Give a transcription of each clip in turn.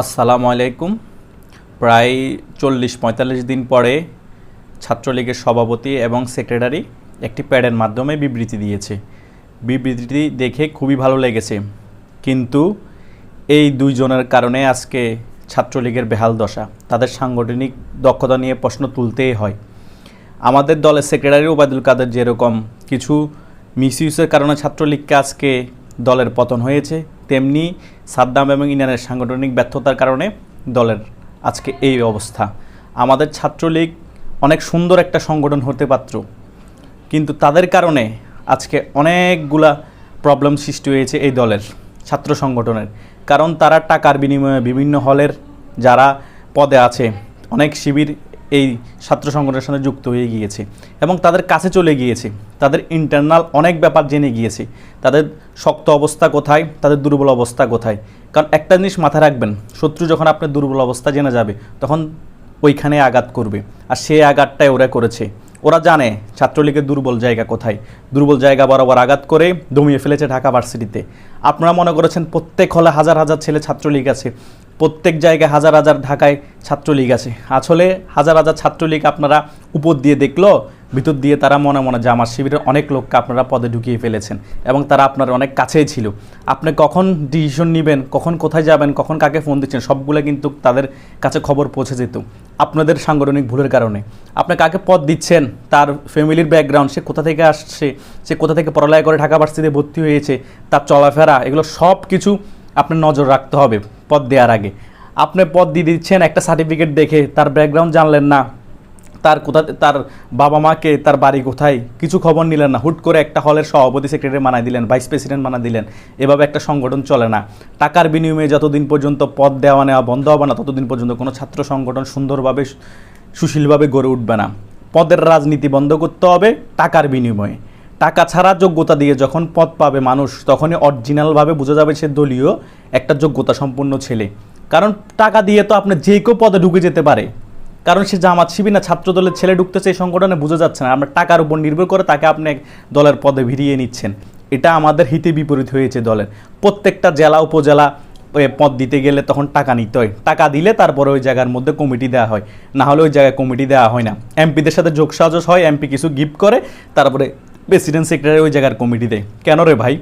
আসসালামু আলাইকুম। প্রায় চল্লিশ পঁয়তাল্লিশ দিন পরে ছাত্রলীগের সভাপতি এবং সেক্রেটারি একটি প্যাডের মাধ্যমে বিবৃতি দিয়েছে। বিবৃতিটি দেখে খুবই ভালো লেগেছে। কিন্তু এই দুইজনের কারণে আজকে ছাত্রলীগের বেহাল দশা। তাদের সাংগঠনিক দক্ষতা নিয়ে প্রশ্ন তুলতেই হয়। আমাদের দলের সেক্রেটারি ওবায়দুল কাদের যেরকম কিছু মিস মিসইউজের কারণে ছাত্রলীগকে আজকে দলের পতন হয়েছে তেমনি সাদ্দাম এবং ইনানের সাংগঠনিক ব্যর্থতার কারণে দলের আজকে এই অবস্থা। আমাদের ছাত্রলীগ অনেক সুন্দর একটা সংগঠন হতে পারত, কিন্তু তাদের কারণে আজকে অনেকগুলা প্রবলেম সৃষ্টি হয়েছে এই দলের, ছাত্র সংগঠনের। কারণ তারা টাকার বিনিময়ে বিভিন্ন হলের যারা পদে আছে, অনেক শিবির এই ছাত্র সংগঠনের সাথে যুক্ত হয়ে গিয়েছে এবং তাদের কাছে চলে গিয়েছে। তাদের ইন্টারনাল অনেক ব্যাপার জেনে গিয়েছে। তাদের শক্ত অবস্থা কোথায়? তাদের দুর্বল অবস্থা কোথায়? কারণ একটা জিনিস মাথায় রাখবেন, শত্রু যখন আপনার দুর্বল অবস্থা জেনে যাবে, তখন ওইখানে আঘাত করবে। আর সেই আঘাতটাই ওরা করেছে। ওরা জানে ছাত্রলীগের দুর্বল জায়গা কোথায়। দুর্বল জায়গা বরাবর আঘাত করে দমিয়ে ফেলেছে ঢাকা ভার্সিটিতে। আপনারা মনে করেছেন প্রত্যেক হলে হাজার হাজার ছেলে ছাত্রলীগ আছে। প্রত্যেক জায়গায় হাজার হাজার ঢাকায় ছাত্রলীগ আছে। আসলে হাজার হাজার ছাত্রলীগ আপনারা উপর দিয়ে দেখল ভিতর দিয়ে তারা মনে মনে জামার শিবিরের অনেক লোককে আপনারা পদে ঢুকিয়ে ফেলেছেন এবং তারা আপনার অনেক কাছেই ছিল। আপনি কখন ডিসিশন নেবেন, কখন কোথায় যাবেন, কখন কাকে ফোন দিচ্ছেন, সবগুলো কিন্তু তাদের কাছে খবর পৌঁছে যেত। আপনাদের সাংগঠনিক ভুলের কারণে। আপনি কাকে পদ দিচ্ছেন, তার ফ্যামিলির ব্যাকগ্রাউন্ড সে কোথা থেকে আসছে, সে কোথা থেকে পড়ালেখা করে ঢাকা ভার্সিটিতে ভর্তি হয়েছে, তার চলাফেরা, এগুলো সব কিছু আপনার নজর রাখতে হবে পদ দেওয়ার আগে। আপনি পদ দিয়ে দিচ্ছেন একটা সার্টিফিকেট দেখে, তার ব্যাকগ্রাউন্ড জানলেন না তার কোথা, তার বাবা মাকে তার বাড়ি কোথায়? কিছু খবর নিলেন না। হুট করে একটা হলের সভাপতি সেক্রেটারি মানায় দিলেন, ভাইস প্রেসিডেন্ট মানা দিলেন। এভাবে একটা সংগঠন চলে না। টাকার বিনিময়ে যতদিন পর্যন্ত পদ দেওয়া নেওয়া বন্ধ হবে না, ততদিন পর্যন্ত কোনো ছাত্র সংগঠন সুন্দরভাবে, সুশীলভাবে গড়ে উঠবে না। পদের রাজনীতি বন্ধ করতে হবে টাকার বিনিময়ে। টাকা ছাড়া যোগ্যতা দিয়ে যখন পদ পাবে মানুষ, তখনই অরিজিনালভাবে বোঝা যাবে সে দলীয় একটা যোগ্যতা সম্পন্ন ছেলে। কারণ টাকা দিয়ে তো আপনি যে কেউ পদে ঢুকে যেতে পারে। কারণ সে জামাত শিবির না ছাত্র দলের ছেলে ঢুকতেছে এই সংগঠনে, বোঝা যাচ্ছে না। আমরা টাকার উপর নির্ভর করে তাকে আপনি দলের পদে ভিড়িয়ে নিচ্ছেন। এটা আমাদের হিতে বিপরীত হয়েছে দলের। প্রত্যেকটা জেলা, উপজেলা পদ দিতে গেলে তখন টাকা নিতে হয়। টাকা দিলে তারপরে ওই জায়গার মধ্যে কমিটি দেওয়া হয়। না হলে ওই জায়গায় কমিটি দেওয়া হয় না। এমপিদের সাথে যোগ সাজস হয়, এমপি কিছু গিফট করে, তারপরে প্রেসিডেন্ট সেক্রেটারি ওই জায়গার কমিটি দেয়। কেন রে ভাই?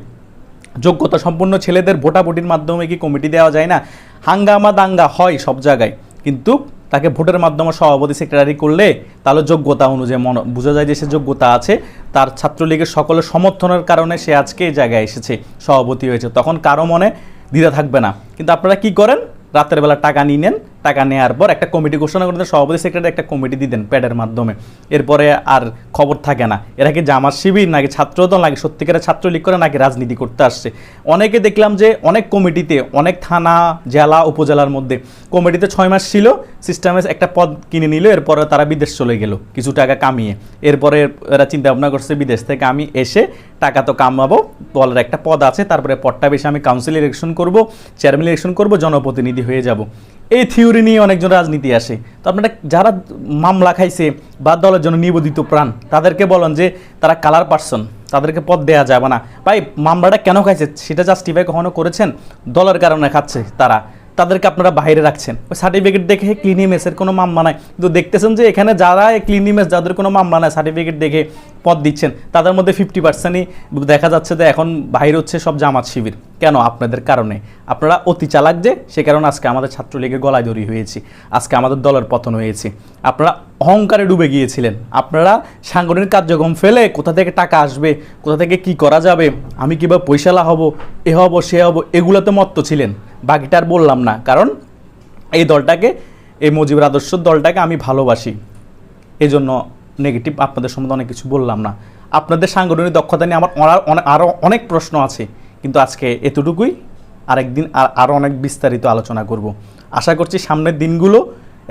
যোগ্যতা সম্পন্ন ছেলেদের ভোটাভুটির মাধ্যমে কি কমিটি দেওয়া যায় না? হাঙ্গামা দাঙ্গা হয় সব জায়গায়। কিন্তু তাকে ভোটের মাধ্যমে সভাপতি সেক্রেটারি করলে তাহলে যোগ্যতা অনুযায়ী মনে বোঝা যায় যে সে যোগ্যতা আছে। তার ছাত্রলীগের সকলের সমর্থনের কারণে সে আজকে এই জায়গায় এসেছে, সভাপতি হয়েছে। তখন কারও মনে দ্বিধা থাকবে না। কিন্তু আপনারা কি করেন? রাতের বেলা টাকা নিয়ে নেন টাকা নেওয়ার পর একটা কমিটি ঘোষণা করে সভাপতি সেক্রেটারি একটা কমিটি দিয়ে দেন প্যাডের মাধ্যমে। এরপরে আর খবর থাকে না। এরা কি জামাত শিবির নাকি ছাত্রদল নাকি সত্যিকারের ছাত্রলীগ করে নাকি রাজনীতি করতে আসছে? অনেকে দেখলাম যে অনেক কমিটিতে, অনেক থানা, জেলা, উপজেলার মধ্যে কমিটিতে ছয় মাস ছিল সিস্টেমে একটা পদ কিনে নিল, এরপরে তারা বিদেশ চলে গেল, কিছু টাকা কামিয়ে। এরপরে এরা চিন্তা ভাবনা করছে, বিদেশ থেকে আমি এসে টাকা তো কামাবো, দলের একটা পদ আছে, তারপরে পদটা বেশি আমি কাউন্সিল ইলেকশন করব চেয়ারম্যান ইলেকশন করব, জনপ্রতিনিধি হয়ে যাব। এই থিওরি নিয়ে অনেকজন রাজনীতি আসে। তো আপনারা যারা মামলা খাইছে বা দলের জন্য নিবেদিত প্রাণ, তাদেরকে বলেন যে তারা কালার পার্সন তাদেরকে পদ দেওয়া যাবে না। ভাই, মামলাটা কেন খাইছে? সেটা জাস্টিফাই কখনো করেছেন? দলের কারণে খাচ্ছে তারা। তাদেরকে আপনারা বাইরে রাখছেন। ওই সার্টিফিকেট দেখে ক্লিনিমেসের কোনো মামলা নাই। কিন্তু দেখতেছেন যে এখানে যারা ক্লিনিমেস যাদের কোনো মামলা নাই সার্টিফিকেট দেখে পদ দিচ্ছেন, তাদের মধ্যে ফিফটি পার্সেন্টই দেখা যাচ্ছে যে এখন বাইরে হচ্ছে সব জামাত শিবির। কেন? আপনাদের কারণে। আপনারা অতি চালাক যে, সে কারণে আজকে আমাদের ছাত্রলীগের গলায় দড়ি হয়েছে। আজকে আমাদের দলের পতন হয়েছে। আপনারা অহংকারে ডুবে গিয়েছিলেন। আপনারা সাংগঠনিক কার্যক্রম ফেলে কোথা থেকে টাকা আসবে, কোথা থেকে কি করা যাবে, আমি কীভাবে পয়সালা হব, এ হব, সে হব, এগুলোতে মত্ত ছিলেন। বাকিটা আর বললাম না। কারণ এই দলটাকে, এই মুজিবুর আদর্শ দলটাকে আমি ভালোবাসি। এই জন্য নেগেটিভ, আপনাদের সম্বন্ধে অনেক কিছু বললাম না। আপনাদের সাংগঠনিক দক্ষতা নিয়ে আমার আরও অনেক প্রশ্ন আছে, কিন্তু আজকে এতটুকুই। আরেকদিন আর আরও অনেক বিস্তারিত আলোচনা করব। আশা করছি সামনের দিনগুলো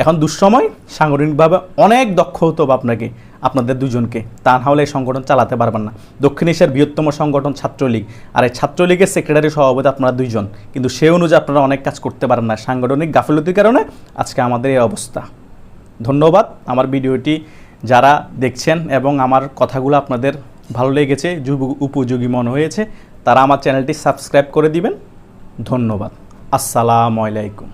এখন দুঃসময় সাংগঠনিকভাবে অনেক দক্ষ হতে আপনাকে, আপনাদের দুজনকে। তা না হলে এই সংগঠন চালাতে পারবেন না। দক্ষিণ এশিয়ার বৃহত্তম সংগঠন ছাত্রলীগ, আর এই ছাত্রলীগের সেক্রেটারি সভাপতি আপনারা দুইজন। কিন্তু সে অনুযায়ী আপনারা অনেক কাজ করতে পারেন না। সাংগঠনিক গাফিলতির কারণে আজকে আমাদের এই অবস্থা। ধন্যবাদ। আমার ভিডিওটি যারা দেখছেন এবং আমার কথাগুলো আপনাদের ভালো লেগেছে যুব- উপযোগী মনে হয়েছে, তারা আমার চ্যানেলটি সাবস্ক্রাইব করে দিবেন। ধন্যবাদ। আসসালামু আলাইকুম।